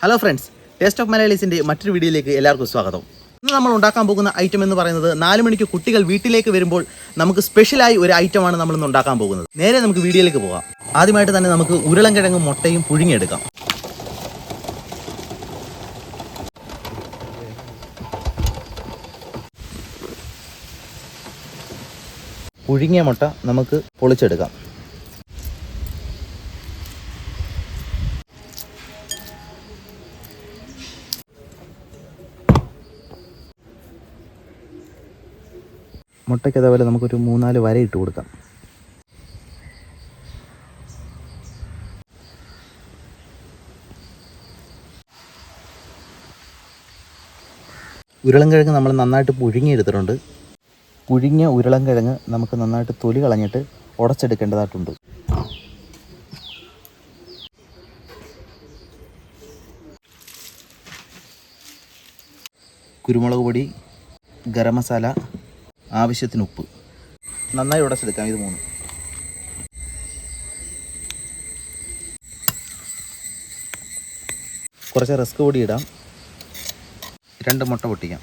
Hello friends taste of മലയാളീസിന്റെ മറ്റൊരു വീഡിയോയിലേക്ക് എല്ലാവർക്കും സ്വാഗതം. ഇന്ന് നമ്മൾ ഉണ്ടാക്കാൻ പോകുന്ന ഐറ്റം എന്ന് പറയുന്നത് നാല് മണിക്ക് കുട്ടികൾ വീട്ടിലേക്ക് വരുമ്പോൾ നമുക്ക് സ്പെഷ്യലായി ഒരു ഐറ്റമാണ് നമ്മൾ ഇന്ന് ഉണ്ടാക്കാൻ പോകുന്നത്. നേരെ നമുക്ക് വീഡിയോയിലേക്ക് പോകാം. ആദ്യമായിട്ട് തന്നെ നമുക്ക് ഉരുളൻകിഴങ്ങും മുട്ടയും പുഴുങ്ങിയെടുക്കാം. പുഴുങ്ങിയ മുട്ട നമുക്ക് പൊളിച്ചെടുക്കാം. മുട്ടയ്ക്ക് അതേപോലെ നമുക്കൊരു മൂന്നാൽ വര ഇട്ട് കൊടുക്കാം. ഉരുളൻകിഴങ്ങ് നമ്മൾ നന്നായിട്ട് പുഴുങ്ങിയെടുത്തിട്ടുണ്ട്. പുഴുങ്ങിയ ഉരുളൻകിഴങ്ങ് നമുക്ക് നന്നായിട്ട് തൊലി കളഞ്ഞിട്ട് ഉടച്ചെടുക്കേണ്ടതായിട്ടുണ്ട്. കുരുമുളക് പൊടി ഗരം മസാല ആവശ്യത്തിന് ഉപ്പ്. നന്നായി ഉടച്ചെടുക്കാം ഇത് മൂന്ന്. കുറച്ച് റിസ്ക് കൂടി ഇടാം. രണ്ട് മുട്ട പൊട്ടിക്കാം.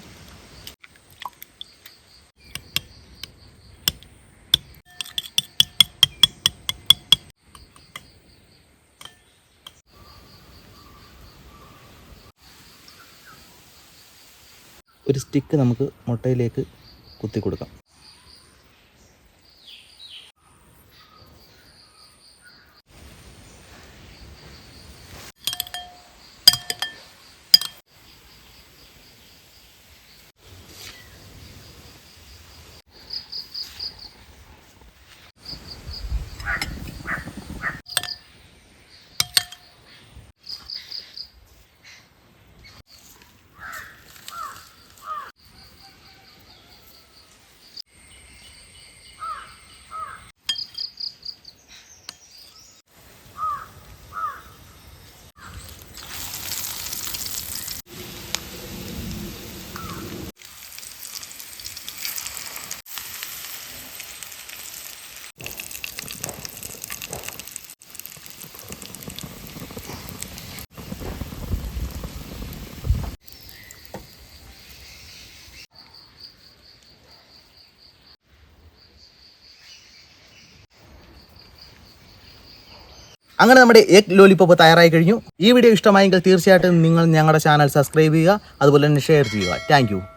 ഒരു സ്റ്റിക്ക് നമുക്ക് മുട്ടയിലേക്ക് കുത്തി കൊടുക്കാം അങ്ങനെ നമ്മുടെ എഗ് ലോലിപ്പോപ്പ് തയ്യാറായി കഴിഞ്ഞു. ഈ വീഡിയോ ഇഷ്ടമായെങ്കിൽ തീർച്ചയായിട്ടും നിങ്ങൾ ഞങ്ങളുടെ ചാനൽ സബ്സ്ക്രൈബ് ചെയ്യുക അതുപോലെ തന്നെ ഷെയർ ചെയ്യുക. താങ്ക്